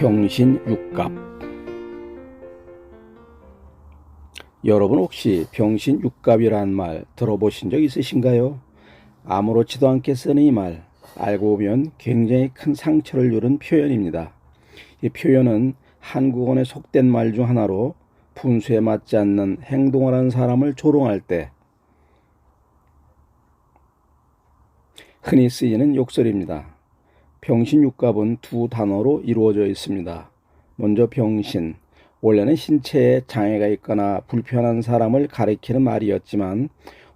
병신육갑 여러분 혹시 병신육갑이란 말 들어보신 적 있으신가요? 아무렇지도 않게 쓰는 이 말 알고 보면 굉장히 큰 상처를 주는 표현입니다. 이 표현은 한국어에 속된 말 중 하나로 분수에 맞지 않는 행동을 하는 사람을 조롱할 때 흔히 쓰이는 욕설입니다. 병신육갑은 두 단어로 이루어져 있습니다. 먼저 병신, 원래는 신체에 장애가 있거나 불편한 사람을 가리키는 말이었지만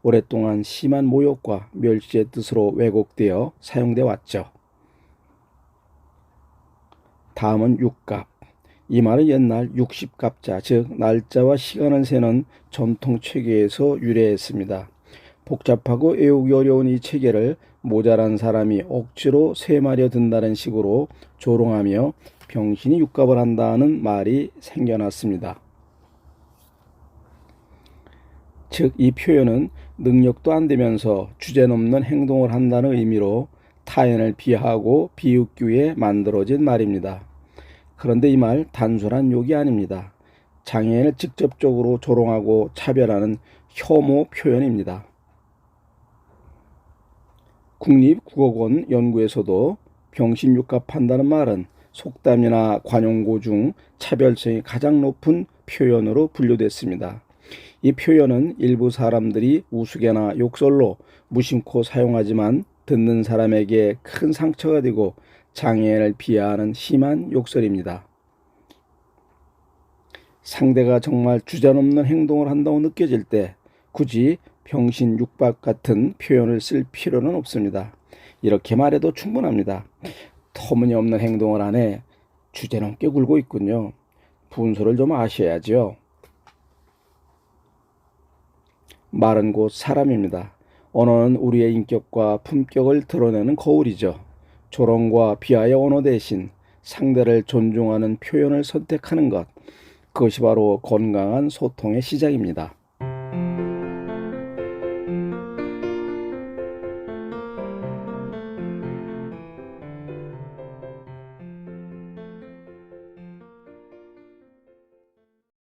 오랫동안 심한 모욕과 멸시의 뜻으로 왜곡되어 사용되어 왔죠. 다음은 육갑. 이 말은 옛날 육십갑자, 즉 날짜와 시간을 세는 전통 체계에서 유래했습니다. 복잡하고 외우기 어려운 이 체계를 모자란 사람이 억지로 세마려 든다는 식으로 조롱하며 병신이 육갑을 한다는 말이 생겨났습니다. 즉, 이 표현은 능력도 안 되면서 주제넘는 행동을 한다는 의미로 타인을 비하하고 비웃기 위해 만들어진 말입니다. 그런데 이 말 단순한 욕이 아닙니다. 장애인을 직접적으로 조롱하고 차별하는 혐오 표현입니다. 국립국어원 연구에서도 병신육갑한다는 말은 속담이나 관용고 중 차별성이 가장 높은 표현으로 분류됐습니다. 이 표현은 일부 사람들이 우스개나 욕설로 무심코 사용하지만 듣는 사람에게 큰 상처가 되고 장애인을 비하하는 심한 욕설입니다. 상대가 정말 주저넘는 행동을 한다고 느껴질 때 굳이 병신 육박 같은 표현을 쓸 필요는 없습니다. 이렇게 말해도 충분합니다. 터무니없는 행동을 하네 주제넘게 굴고 있군요. 분수를 좀 아셔야죠. 말은 곧 사람입니다. 언어는 우리의 인격과 품격을 드러내는 거울이죠. 조롱과 비하의 언어 대신 상대를 존중하는 표현을 선택하는 것. 그것이 바로 건강한 소통의 시작입니다.